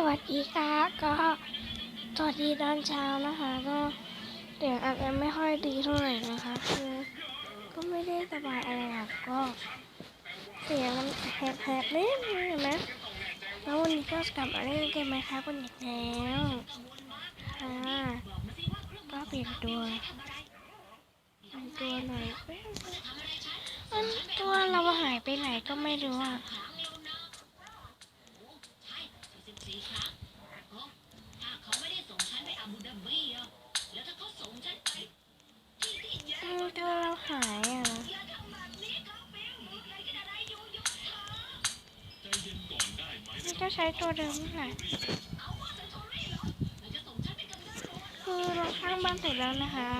สวัสดีค่ะก็สวัสดีตอนเช้านะคะ ก็เสียงอาจจะไม่ค่อยดีเท่าไหร่นะคะคือก็ไม่ได้สบายอะไรหรอกก็เสียงมันแหบๆนิดนึงเห็นไหมแล้ววันนี้ก็กลับมาเล่นเกมไหมคะกันอีกแล้วค่ะก็เปลี่ยนตัวเปลี่ยนตัวหน่อยมันตัวเราหายไปไหนก็ไม่รู้อะ อืมตัวเราหายอะนี่ก็ใช้ตัวเดิมแหละคือเราสร้างบ้านเสร็จแล้วนะคะ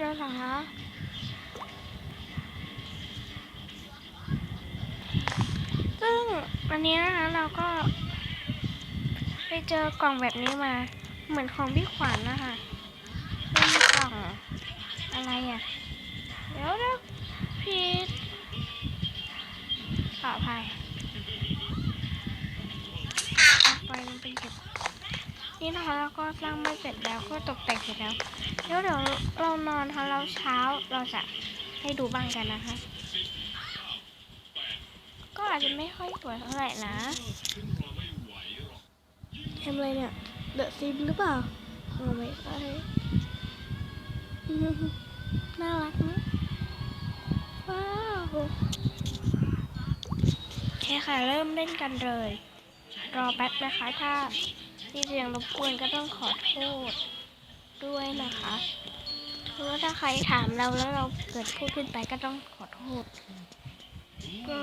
แล้วเหรอคะซึ่งวันนี้นะคะเราก็ไปเจอกล่องแบบนี้มา เหมือนของพี่ขวัญนะคะเป็นกล่องอะไรอะ เดี๋ยวนะพี่ขออภัยไปมันเป็นเก็บนี่นะคะเราก็สร้างไม่เสร็จแล้วก็ตกแต่งเสร็จแล้ว เดี๋ยวเดี๋ยวเรานอนค่ะเราเช้าเราจะให้ดูบ้างกันนะคะ ก็อาจจะไม่ค่อยสวยเท่าไหร่นะทำอะไรเนี่ยเดอะซิมหรือเปล่าโอ้ไม่ใช่อืมน่ารักนะว้าวโอเคค่ะเริ่มเล่นกันเลย รอแป๊บนะคะถ้าที่เสียงรบกวนก็ต้องขอโทษ ด้วยนะคะ เพราะว่าถ้าใครถามเราแล้วเราเกิดพูดขึ้นไปก็ต้องขอโทษ ก็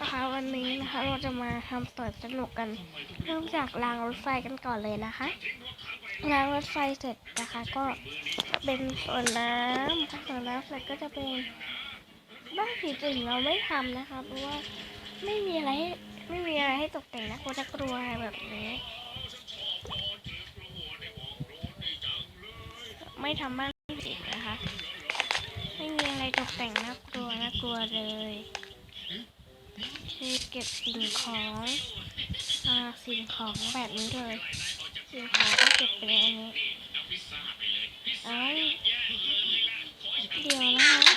นะคะวันนี้นะคะเราจะมาทำสวนสนุกกันเริ่มจากรางรถไฟกันก่อนเลยนะคะรางรถไฟเสร็จนะคะก็เป็นสวนน้ำพอสวนน้ำเสร็จก็จะเป็นบ้านผีสิงเราไม่ทำนะคะเพราะว่าไม่มีอะไรให้ไม่มีอะไรให้ตกแต่งนะกลัวจะกลัวแบบนี้ ไม่ทำบ้านผีนะคะ ไม่มีอะไรตกแต่งน่ากลัวน่ากลัวเลยคือเก็บสิ่งของอ่าสิ่งของแบบนี้เลยสิ่งของก็เก็บไปในอันนี้เอ้ยเดี๋ยวนะคะ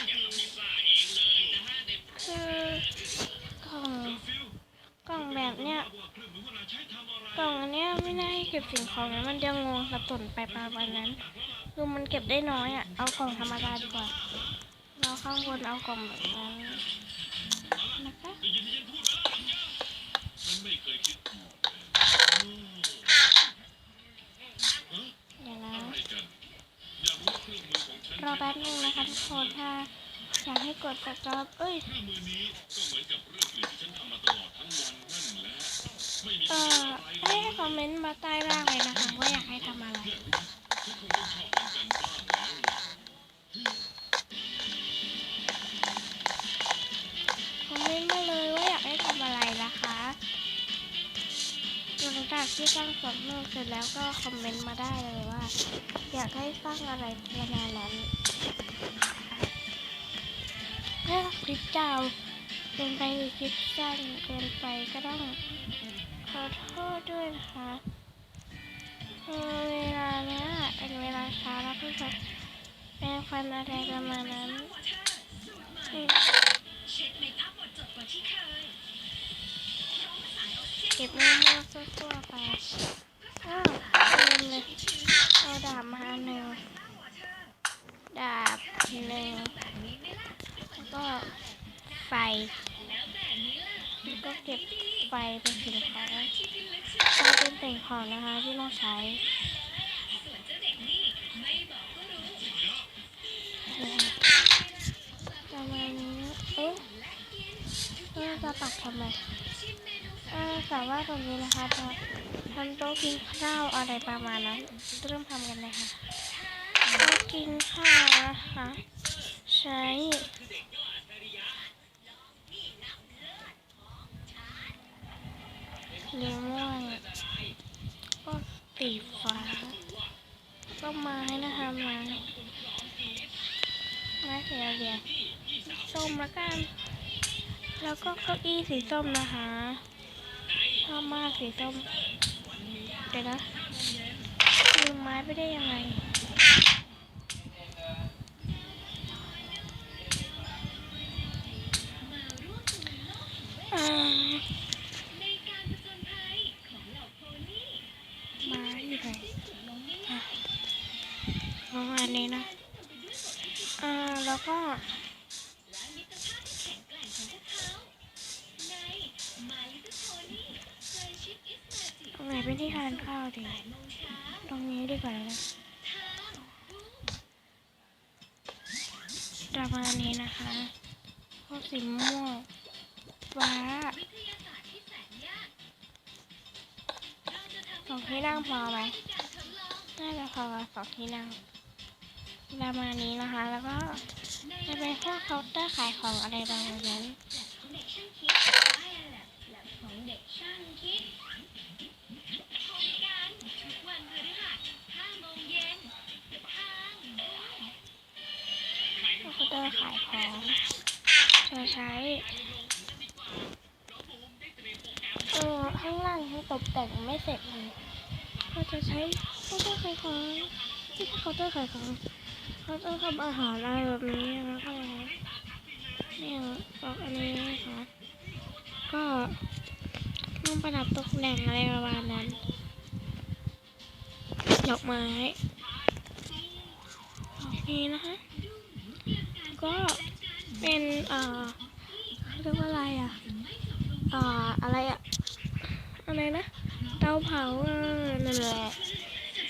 คือกล่องกล่องแบบเนี้ยกล่องอันเนี้ยไม่น่าให้เก็บสิ่งของนะมันจะงงสับสนไปประมาณนั้น คือมันเก็บได้น้อยอะ เอากล่องธรรมดาดีกว่า เราข้างบนเอากล่องแบบนั้นนะคะเดี๋ยวนะรอแป๊บนึงนะคะทุกคนถ้าอยากให้กดสต็อปเอ้ยเออให้คอมเมนต์มาใต้ล่างเลยนะคะว่าอยากให้ทำอะไรากที่สร้างสวนนุกเสร็จแล้วก็คอมเมนต์มาได้เลยว่า อยากให้สร้างอะไรประมาณนั้นถ้าคลิปยาวเกินไปหรือคลิปสั้นเกินไปก็ต้องขอโทษด้วยนะคะเวลาเนี้ยเป็นเวลาเช้าแล้วพิ่งจะแปรงฟันอะไรประมาณนั้นอืมเก็บมั่วๆซั่วๆไปอ้าวลืมเลยเอาดาบมานหนึ่งดาบหนึ่งแล้วก็ไฟแล้วก็เก็บไฟเป็นสิ่งของไฟเป็นสิ่งของนะคะที่เราใช้ประมาณนี้เอ๊ะเราจะปักทำไม แต่ว่าตรงนี้นะคะจะทำโต๊ะกินข้าวอะไรประมาณนั้นเริ่มทำกันเลยค่ะก็กินข้าวนะคะ ใช้เลมอนก็สีฟ้า ก็ไม้นะคะไม้ไม้สีเหลืองส้มละกัน แล้วก็เก้าอี้สีส้มนะคะ อบมากสีส้มเดี๋ยวนะลืมไม้ไปได้ยังไงอ่ามาอะไหนอะประมาณนี้นะอ่าแล้วก็ ดีตรงนี้ดีกว่านะประมาณนี้นะคะพวกสีม่วงฟ้าสองที่นั่งพอไหมน่าจะพอสองที่นั่งประมาณนี้นะคะ แล้วก็จะเป็นพวกเคาน์เตอร์ขายของอะไรบางอย่างเคาน์เตอร์ ขายของจะใช้ เออข้างล่างยังตกแต่งไม่เสร็จเลยก็จะใช้เคาน์เตอร์ขายของที่เคาน์เตอร์ขายของเขาน์เต้องทำอาหารอะไรแบบนี้นะคะเนี่ยบอกอันนี้นะคะก็ต้องประดับตกแต่งอะไรประมาณนั้นดอกไม้โอเคนะคะ ก็เป็นเอ่อเรียกว่าอะไรอะอ่าอะไรอะอะไรนะเตาเผาเออนั่นแหละ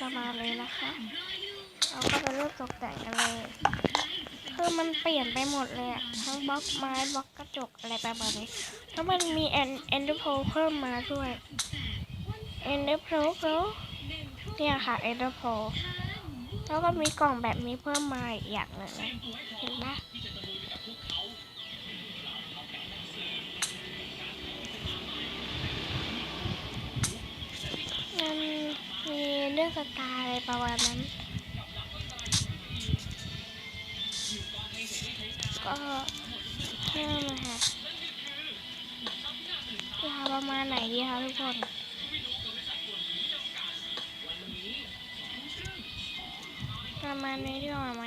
ประมาณเลยนะคะเราก็จะเริ่มตกแต่งกันเลยคือมันเปลี่ยนไปหมดเลยอะทั้งบล็อกไม้บล็อกกระจกอะไรประมาณนี้แล้วมันมีแอนแอนเดอร์โพเพิ่มมาด้วยแอนเดอร์โพเนี่ยค่ะแอนเดอร์โพ แล้วก็มีกล่องแบบนี้เพิ่มมาอีกอย่างหนึ่งนะเห็นปะมันมีเรื่องสตาร์อะไรประมาณนั้นก็เริ่มนะคะยาวประมาณไหนดีคะทุกคน ประมาณนี้ดีกว่าไหม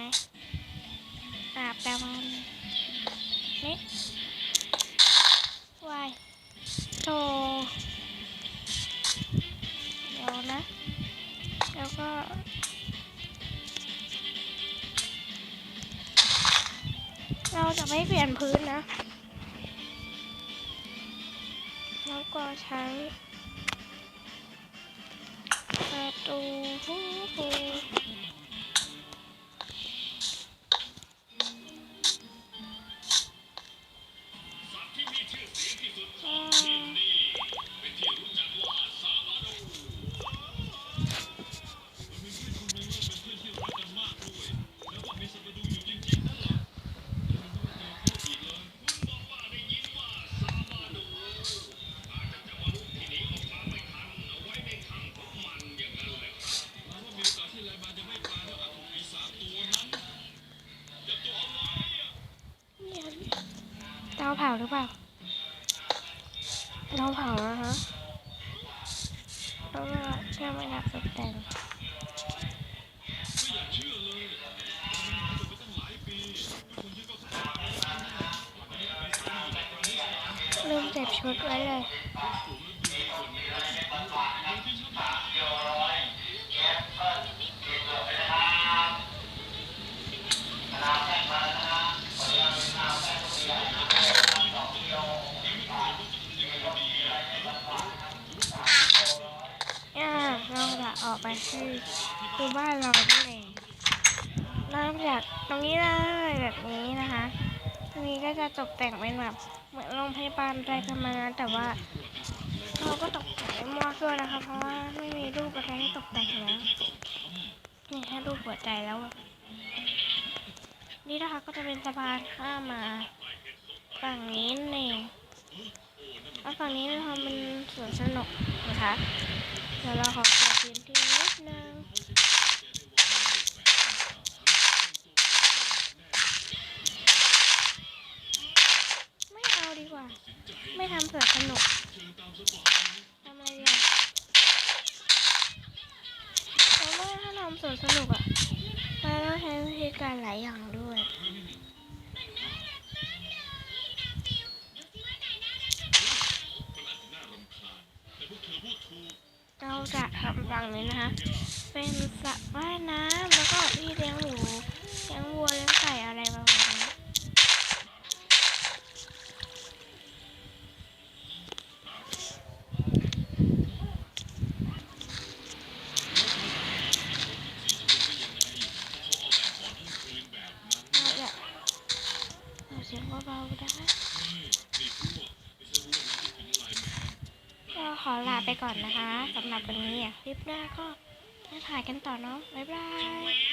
อ่าประมาณนี้วายโตเดี๋ยวนะ แล้วก็เราจะไม่เปลี่ยนพื้นนะ แล้วก็ใช้ประตู หรือเปล่าเราเผานะคะแล้วก็แค่ไม่นับตกแต่งลืมเก็บชุดไว้เลย คือบ้านเรานั่นเองเริ่มจากตรงนี้เลยแบบนี้นะคะ ตรงนี้ก็จะตกแต่งเป็นแบบเหมือนโรงพยาบาลอะไรประมาณนั้นแต่ว่าเราก็ตกแต่งม่มั่วซั่วนะคะ เพราะว่าไม่มีรูปอะไรให้ตกแต่งแล้วนี่แค่รูปหัวใจแล้วนี่นะคะก็จะเป็นสะพานข้ามมาฝั่งนี้เองแล้วฝั่งนี้นะคะเป็นสวนสนุกนะคะเดี๋ยวเราขอเคลียร์พื้นที่นิดนึง ไม่เอาดีกว่า ไม่ทำ สวนสนุกทำไรดีอะเพราะว่าถ้าทำสวนสนุกอะมันต้องใช้วิธีการหลายอย่างด้วยเราจะทำฝั่งนี้นะคะ เป็นสระว่ายน้ำแล้วก็ที่เลี้ยงหมูเลี้ยงวัวเลี้ยงไก่อะไรประมาณนี้น เราจะเอาเสียงเบาๆได้ก็ขอลาไป ก่อนนะคะสำหรับวันนี้อะคลิปหน้าก็จะถ่ายกันต่อเนาะบ๊ายบาย